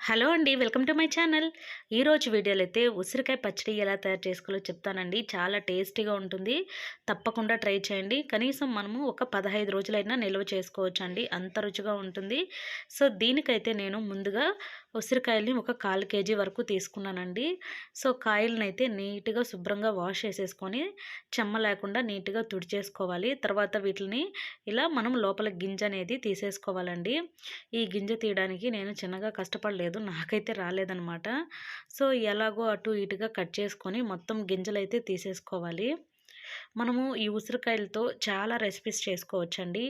Hello అండి. Welcome to my channel. ఈరోజు వీడియోలో అయితే ఉసిరికాయ పచ్చడి ఎలా తయారు చేసుకోవాలో చెప్తానండి. చాలా టేస్టీగా ఉంటుంది. తప్పకుండా ట్రై చేయండి. కనీసం మనము ఒక పదహైదు రోజులైనా నిల్వ చేసుకోవచ్చు అండి అంత రుచిగా ఉంటుంది. సో దీనికైతే నేను ముందుగా ఉసిరికాయల్ని ఒక కాలు కేజీ వరకు తీసుకున్నానండి. సో కాయలను అయితే నీట్గా శుభ్రంగా వాష్ చేసేసుకొని చెమ్మ లేకుండా నీట్గా తుడిచేసుకోవాలి. తర్వాత వీటిని ఇలా మనం లోపల గింజ అనేది తీసేసుకోవాలండి. ఈ గింజ తీయడానికి నేను చిన్నగా కష్టపడలేదు నాకైతే రాలేదనమాట. సో ఎలాగో అటు ఇటుగా కట్ చేసుకొని మొత్తం గింజలు అయితే తీసేసుకోవాలి. మనము ఈ ఉసిరికాయలతో చాలా రెసిపీస్ చేసుకోవచ్చండి.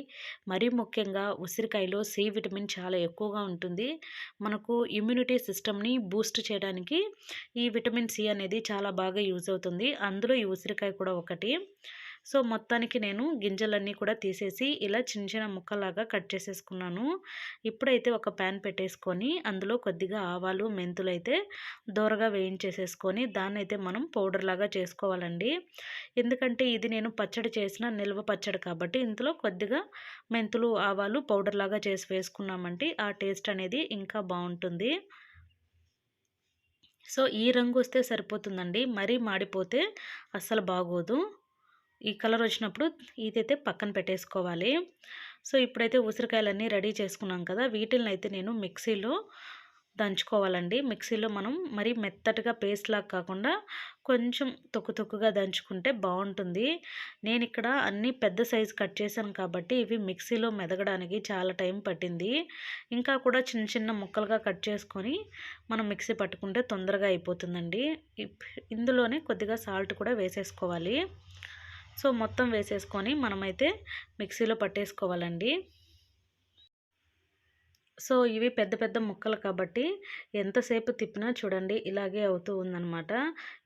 మరీ ముఖ్యంగా ఉసిరికాయలో సి విటమిన్ చాలా ఎక్కువగా ఉంటుంది. మనకు ఇమ్యూనిటీ సిస్టమ్ని బూస్ట్ చేయడానికి ఈ విటమిన్ సి అనేది చాలా బాగా యూజ్ అవుతుంది. అందులో ఈ ఉసిరికాయ కూడా ఒకటి. సో మొత్తానికి నేను గింజలన్నీ కూడా తీసేసి ఇలా చిన్న చిన్న ముక్కలాగా కట్ చేసేసుకున్నాను. ఇప్పుడైతే ఒక ప్యాన్ పెట్టేసుకొని అందులో కొద్దిగా ఆవాలు మెంతులు అయితే దోరగా వేయించేసేసుకొని దాన్ని అయితే మనం పౌడర్ లాగా చేసుకోవాలండి. ఎందుకంటే ఇది నేను పచ్చడి చేసిన నిల్వ పచ్చడి కాబట్టి ఇందులో కొద్దిగా మెంతులు ఆవాలు పౌడర్ లాగా చేసి వేసుకున్నామంటే ఆ టేస్ట్ అనేది ఇంకా బాగుంటుంది. సో ఈ రంగు వస్తే సరిపోతుందండి. మరీ మాడిపోతే అస్సలు బాగోదు. ఈ కలర్ వచ్చినప్పుడు ఇదైతే పక్కన పెట్టేసుకోవాలి. సో ఇప్పుడైతే ఉసిరికాయలన్నీ రెడీ చేసుకున్నాం కదా వీటిని అయితే నేను మిక్సీలో దంచుకోవాలండి. మిక్సీలో మనం మరీ మెత్తటిగా పేస్ట్ లాగా కాకుండా కొంచెం తొక్కు తొక్కుగా దంచుకుంటే బాగుంటుంది. నేను ఇక్కడ అన్నీ పెద్ద సైజు కట్ చేశాను కాబట్టి ఇవి మిక్సీలో మెదగడానికి చాలా టైం పట్టింది. ఇంకా కూడా చిన్న చిన్న ముక్కలుగా కట్ చేసుకొని మనం మిక్సీ పట్టుకుంటే తొందరగా అయిపోతుందండి. ఇందులోనే కొద్దిగా సాల్ట్ కూడా వేసేసుకోవాలి. సో మొత్తం వేసేసుకొని మనమైతే మిక్సీలో పట్టేసుకోవాలండి. సో ఇవి పెద్ద పెద్ద ముక్కలు కాబట్టి ఎంతసేపు తిప్పినా చూడండి ఇలాగే అవుతూ ఉందనమాట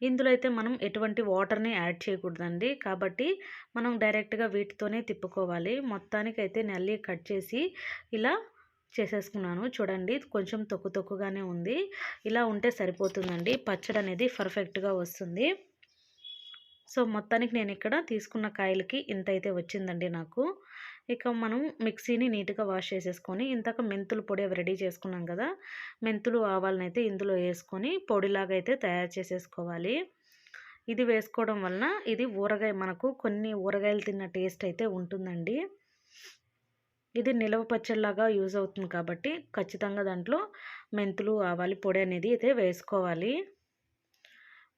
ఇందులో అయితే మనం ఎటువంటి వాటర్ని యాడ్ చేయకూడదండి. కాబట్టి మనం డైరెక్ట్గా వీటితోనే తిప్పుకోవాలి. మొత్తానికైతే నల్లి కట్ చేసి ఇలా చేసేసుకున్నాను. చూడండి కొంచెం తొక్కు తొక్కుగానే ఉంది. ఇలా ఉంటే సరిపోతుందండి. పచ్చడి అనేది పర్ఫెక్ట్గా వస్తుంది. సో మొత్తానికి నేను ఇక్కడ తీసుకున్న కాయలకి ఇంత అయితే వచ్చిందండి నాకు. ఇక మనం మిక్సీని నీట్గా వాష్ చేసేసుకొని ఇంతక మెంతులు పొడి అవి రెడీ చేసుకున్నాం కదా మెంతులు ఆవాలను అయితే ఇందులో వేసుకొని పొడిలాగా అయితే తయారు చేసేసుకోవాలి. ఇది వేసుకోవడం వలన ఇది ఊరగాయ మనకు కొన్ని ఊరగాయలు తిన్న టేస్ట్ అయితే ఉంటుందండి. ఇది నిలవ పచ్చళ్ళలాగా యూజ్ అవుతుంది కాబట్టి ఖచ్చితంగా దాంట్లో మెంతులు ఆవాలి పొడి అనేది అయితే వేసుకోవాలి.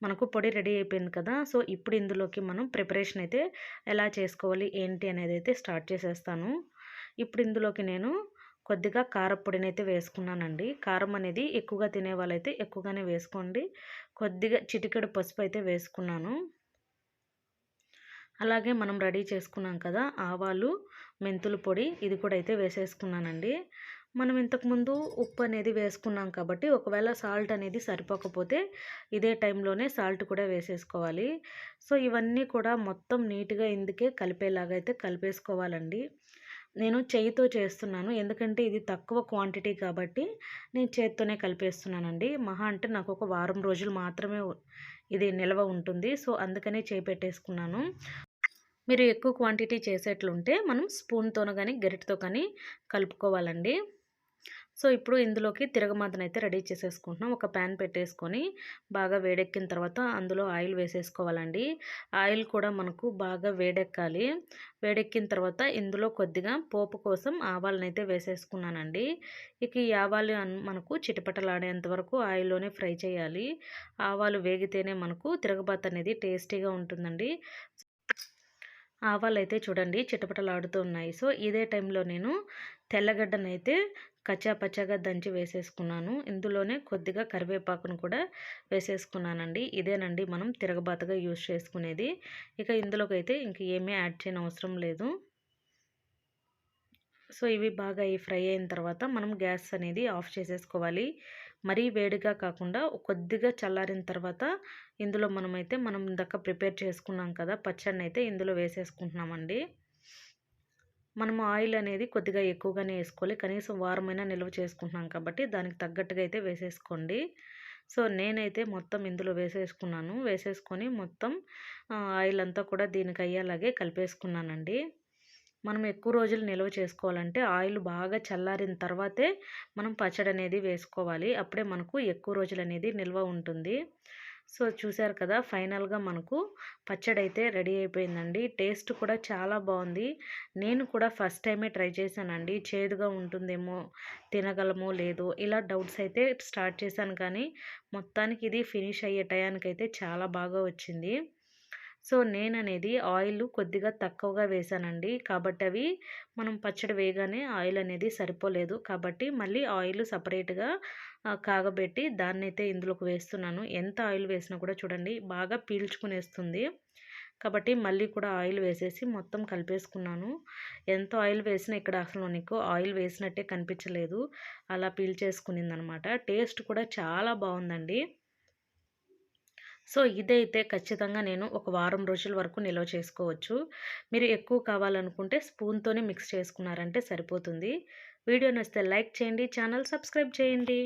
మనకు పొడి రెడీ అయిపోయింది కదా! సో ఇప్పుడు ఇందులోకి మనం ప్రిపరేషన్ అయితే ఎలా చేసుకోవాలి? ఏంటి అనేది అయితే స్టార్ట్ చేసేస్తాను. ఇప్పుడు ఇందులోకి నేను కొద్దిగా కారపొడిని అయితే వేసుకున్నానండి. కారం అనేది ఎక్కువగా తినే వాళ్ళైతే ఎక్కువగానే వేసుకోండి. కొద్దిగా చిటికెడు పసుపు అయితే వేసుకున్నాను. అలాగే మనం రెడీ చేసుకున్నాం కదా! ఆవాలు మెంతుల పొడి ఇది కూడా అయితే వేసేసుకున్నానండి. మనం ఇంతకుముందు ఉప్పు అనేది వేసుకున్నాం కాబట్టి ఒకవేళ సాల్ట్ అనేది సరిపోకపోతే ఇదే టైంలోనే సాల్ట్ కూడా వేసేసుకోవాలి. సో ఇవన్నీ కూడా మొత్తం నీట్గా ఇందుకే కలిపేలాగా అయితే కలిపేసుకోవాలండి. నేను చేయితో చేస్తున్నాను. ఎందుకంటే ఇది తక్కువ క్వాంటిటీ కాబట్టి నేను చేతితోనే కలిపేస్తున్నానండి. మహా అంటే నాకు ఒక వారం రోజులు మాత్రమే ఇది నిల్వ ఉంటుంది. సో అందుకనే చేయి పెట్టేసుకున్నాను. మీరు ఎక్కువ క్వాంటిటీ చేసేట్లుంటే మనం స్పూన్తోనో కానీ గరిటతో కానీ కలుపుకోవాలండి. సో ఇప్పుడు ఇందులోకి తిరగమాతనైతే రెడీ చేసేసుకుంటున్నాం. ఒక ప్యాన్ పెట్టేసుకొని బాగా వేడెక్కిన తర్వాత అందులో ఆయిల్ వేసేసుకోవాలండి. ఆయిల్ కూడా మనకు బాగా వేడెక్కాలి. వేడెక్కిన తర్వాత ఇందులో కొద్దిగా పోపు కోసం ఆవాలనైతే వేసేసుకున్నానండి. ఇక ఈ ఆవాలు మనకు చిటపటలాడేంత వరకు ఆయిల్లోనే ఫ్రై చేయాలి. ఆవాలు వేగితేనే మనకు తిరగబాత్ అనేది టేస్టీగా ఉంటుందండి. ఆవాలు అయితే చూడండి చిటపటలాడుతూ ఉన్నాయి. సో ఇదే టైంలో నేను తెల్లగడ్డనైతే కచ్చా దంచి వేసేసుకున్నాను. ఇందులోనే కొద్దిగా కరివేపాకును కూడా వేసేసుకున్నానండి. ఇదేనండి మనం తిరగబాతగా యూజ్ చేసుకునేది. ఇక ఇందులోకైతే ఇంక ఏమీ యాడ్ చేయని అవసరం లేదు. సో ఇవి బాగా ఈ ఫ్రై అయిన తర్వాత మనం గ్యాస్ అనేది ఆఫ్ చేసేసుకోవాలి. మరీ వేడిగా కాకుండా కొద్దిగా చల్లారిన తర్వాత ఇందులో మనమైతే మనం ఇందాక ప్రిపేర్ చేసుకున్నాం కదా పచ్చడిని అయితే ఇందులో వేసేసుకుంటున్నామండి. మనము ఆయిల్ అనేది కొద్దిగా ఎక్కువగానే వేసుకోవాలి. కనీసం వారమైనా నిల్వ చేసుకుంటున్నాం కాబట్టి దానికి తగ్గట్టుగా అయితే వేసేసుకోండి. సో నేనైతే మొత్తం ఇందులో వేసేసుకున్నాను. వేసేసుకొని మొత్తం ఆయిల్ అంతా కూడా దీనికి అయ్యేలాగే కలిపేసుకున్నానండి. మనం ఎక్కువ రోజులు నిల్వ చేసుకోవాలంటే ఆయిల్ బాగా చల్లారిన తర్వాతే మనం పచ్చడి అనేది వేసుకోవాలి. అప్పుడే మనకు ఎక్కువ రోజులు అనేది నిల్వ ఉంటుంది. సో చూసారు కదా! ఫైనల్గా మనకు పచ్చడి అయితే రెడీ అయిపోయిందండి. టేస్ట్ కూడా చాలా బాగుంది నేను కూడా ఫస్ట్ టైమే ట్రై చేశానండి. చేదుగా ఉంటుందేమో తినగలమో లేదో ఇలా డౌట్స్ అయితే స్టార్ట్ చేశాను కానీ మొత్తానికి ఇది ఫినిష్ అయ్యే టయానికైతే చాలా బాగా వచ్చింది. సో నేను అనేది ఆయిల్ కొద్దిగా తక్కువగా వేసానండి. కాబట్టి అవి మనం పచ్చడి వేయగానే ఆయిల్ అనేది సరిపోలేదు. కాబట్టి మళ్ళీ ఆయిల్ సపరేట్గా కాగబెట్టి దాన్ని అయితే ఇందులోకి వేస్తున్నాను. ఎంత ఆయిల్ వేసినా కూడా చూడండి బాగా పీల్చుకునేస్తుంది. కాబట్టి మళ్ళీ కూడా ఆయిల్ వేసేసి మొత్తం కలిపేసుకున్నాను. ఎంత ఆయిల్ వేసినా ఇక్కడ అసలు నీకు ఆయిల్ వేసినట్టే కనిపించలేదు. అలా పీల్చేసుకునిందనమాట. టేస్ట్ కూడా చాలా బాగుందండి. సో ఇదైతే ఖచ్చితంగా నేను ఒక వారం రోజుల వరకు నిల్వ చేసుకోవచ్చు. మీరు ఎక్కువ కావాలనుకుంటే స్పూన్తోనే మిక్స్ చేసుకున్నారంటే సరిపోతుంది. వీడియో నచ్చితే లైక్ చేయండి ఛానల్ సబ్స్క్రైబ్ చేయండి.